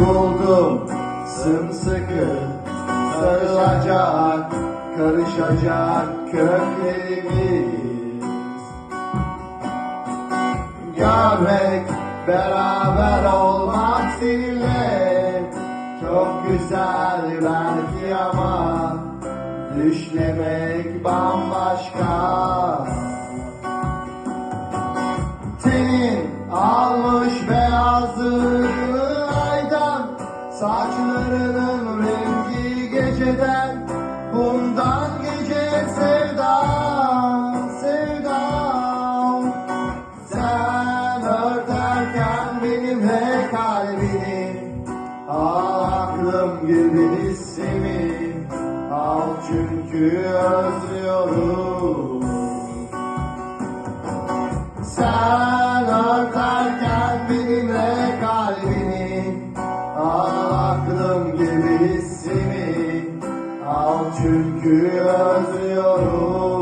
buldum Sımsıkı sarılacak Karışacak köklerimiz. Görmek, beraber olmak seninle Çok güzel belki ama Düşlemek bambaşka. Tenin almış aydan Saçlarının rengi geceden Bundan gece sevdam, sevdam Sen örterken benimle kalbini Al aklım gibi hissimi. Al çünkü özlüyorum. Sen çünkü özlüyorum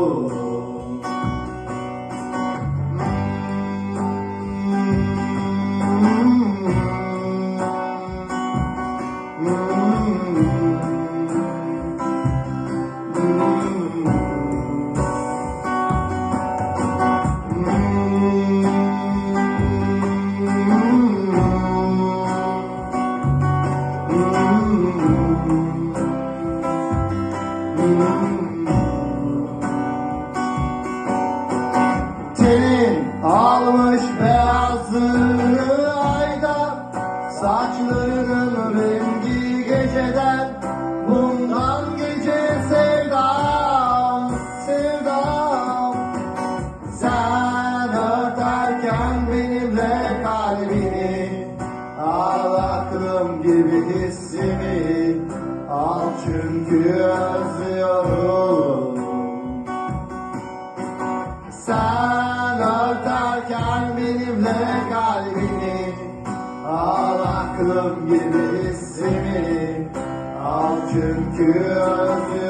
Tenin almış beyazlığını aydan Saçlarının rengi geceden Bundan gece sevdam, sevdam Sen örterken benimle kalbini Al aklım gibi hissimi Al çünkü özlüyorum sen örterken benimle kalbini Al aklım gibi hissimi Al çünkü özlüyorum